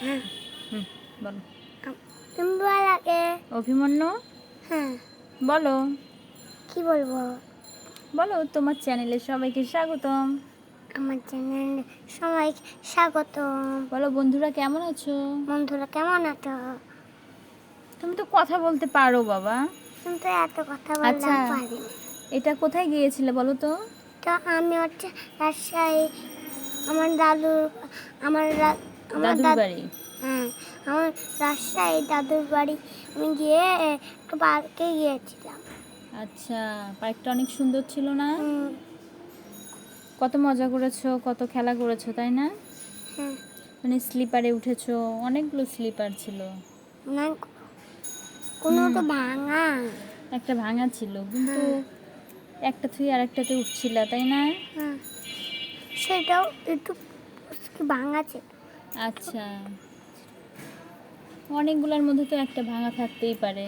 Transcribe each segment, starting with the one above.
হ্যাঁ হুম বলো। তুমি বল আগে। অভিমন্যু? হ্যাঁ। বলো। কি বলব? বলো তোমার চ্যানেলে সবাইকে স্বাগতম। আমার চ্যানেল সবাই স্বাগত বলো বন্ধুরা কেমন আছো? বন্ধুরা কেমন আছো? তুমি তো কথা বলতে পারো বাবা। কিন্তু এত কথা বলতে আচ্ছা। পারি এটা কোথায় গিয়েছিলে বলো তো? তো আমি হচ্ছে রাজশাহী আমার দাদু আমার দাদুর বাড়ি। হ্যাঁ আমার রাজশাহী দাদুর বাড়ি। আমি গিয়ে একটু পার্কে গিয়েছিলাম। আচ্ছা পার্কটা অনেক সুন্দর ছিল না? কত মজা করেছ কত খেলা করেছ তাই না? হ্যাঁ। মানে স্লিপারে উঠেছো অনেকগুলো স্লিপার ছিল। কোনো তো ভাঙা। একটা ভাঙা ছিল কিন্তু একটা থুই আর একটাতে উঠছিল তাই না? হ্যাঁ। সেটাও একটু ভাঙা ছিল। আচ্ছা। অনেকগুলোর মধ্যে তো একটা ভাঙা থাকতেই পারে।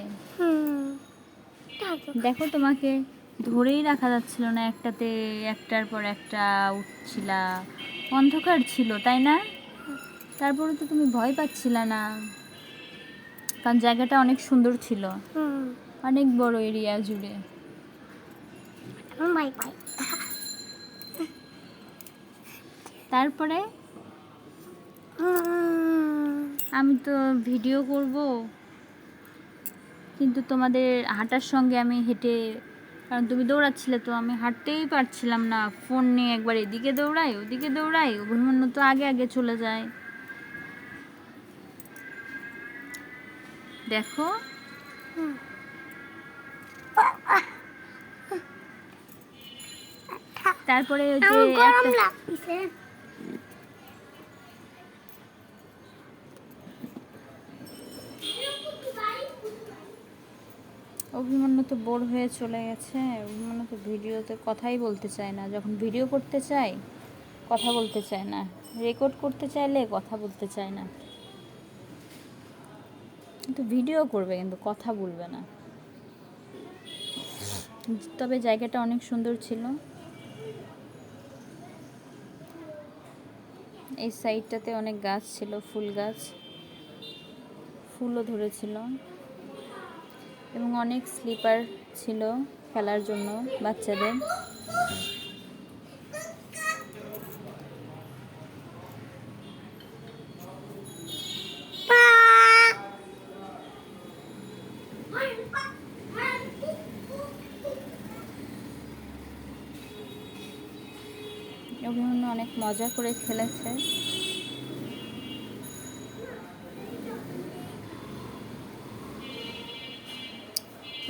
দেখো তোমাকে ধরেই রাখা যাচ্ছিল না একটাতে একটার পর একটা উঠছিলা। অন্ধকার ছিল তাই না? তারপরে তো তুমি ভয় পাচ্ছিলা না। কারণ জায়গাটা অনেক সুন্দর ছিল। অনেক বড় এরিয়া জুড়ে। তারপরে? আমি তো ভিডিও করব কিন্তু তোমাদের হাঁটার সঙ্গে আমি হেঁটে কারণ তুমি দৌড়াচ্ছিলে তো আমি হাঁটতেই পারছিলাম না। ফোন নিয়ে একবার এদিকে দৌড়াই ওদিকে দৌড়াই অভিমন্যু তো আগে আগে চলে যায়। দেখো। তারপরে ওই যে আমার গরম একটা- লাগছে অভিমন্যু তো বোর হয়ে চলে গেছে। অভিমন্যু তো ভিডিওতে কথাই বলতে চায় না। যখন ভিডিও করতে চাই কথা বলতে চায় না। রেকর্ড করতে চাইলে কথা বলতে চায় না। কিন্তু ভিডিও করবে, কিন্তু কথা বলবে না। তবে জায়গাটা অনেক সুন্দর ছিল। এই সাইডটাতে অনেক গাছ ছিল, ফুল গাছ। ফুলও ধরেছিল। এবং অনেক স্লিপার ছিল খেলার জন্য বাচ্চাদের। অনেক মজা করে খেলেছে।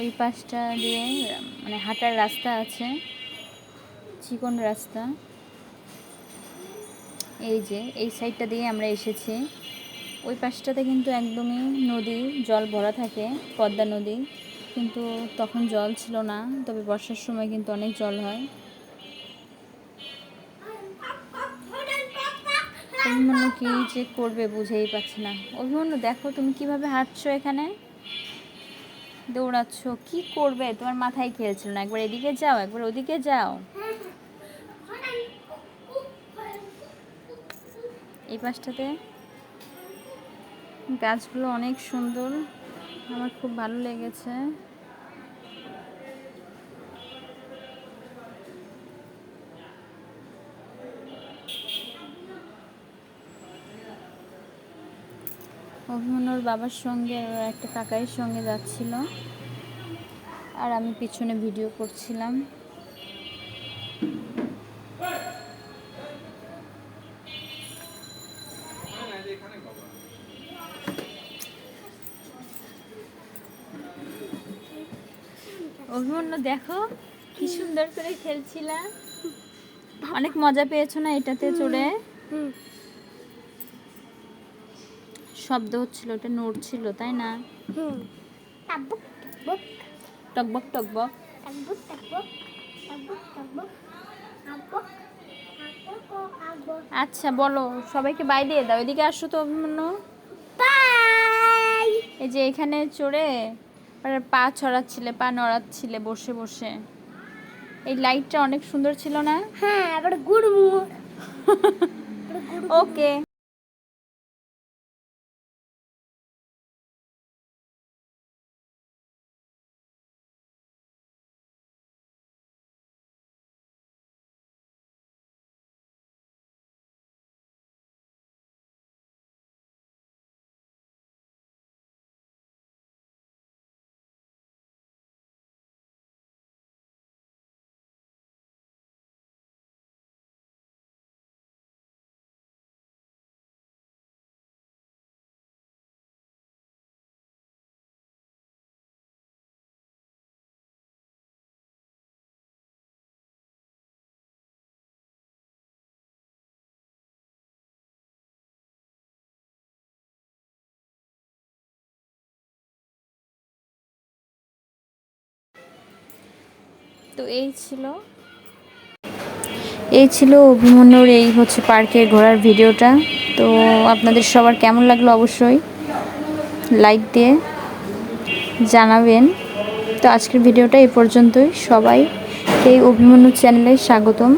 ওই পাশটা দিয়ে মানে হাঁটার রাস্তা আছে, চিকন রাস্তা। এই যে, এই সাইডটা দিয়ে আমরা এসেছি। ওই পাশটাতে কিন্তু একদমই নদী, জল ভরা থাকে, পদ্মা নদী। কিন্তু তখন জল ছিল না, তবে বর্ষার সময় কিন্তু অনেক জল হয়। অভিমন্য কি যে করবে বুঝেই পাচ্ছি না। অভিমন্যু, দেখো তুমি কীভাবে হাঁটছো এখানে? দৌড়াচ্ছ, কি করবে? তোমার মাথায় খেলছিল না। একবার এদিকে যাও, একবার ওদিকে যাও। এই পাশটাতে গাছগুলো অনেক সুন্দর। আমার খুব ভালো লেগেছে। অভিমন্যুর বাবার সঙ্গে একটা কাকাইয়ের সঙ্গে যাচ্ছিল। আর আমি পিছনে ভিডিও করছিলাম। অভিমন্যু, দেখো কি সুন্দর করে খেলছিলাম অনেক মজা পেয়েছ না এটাতে চড়ে? শব্দ হচ্ছিল ওটা নড়ছিল তাই না? টাকবুক টাকবুক আচ্ছা বলো সবাইকে বাই দিয়ে দাও। এদিকে আসো তো এই যে এখানে চড়ে পা ছড়াচ্ছিলে পা নড়াচ্ছিলে বসে বসে। এই লাইটটা অনেক সুন্দর ছিল না? হ্যাঁ আবার গুড়মুড় ওকে তো এই ছিল। এই ছিল অভিমন্যুর এই হচ্ছে পার্কে ঘোরার ভিডিওটা। তো আপনাদের সবার কেমন লাগল অবশ্যই লাইক দিয়ে জানাবেন। তো আজকের ভিডিওটা এ পর্যন্তই। সবাই এই অভিমন্যু চ্যানেলে স্বাগতম।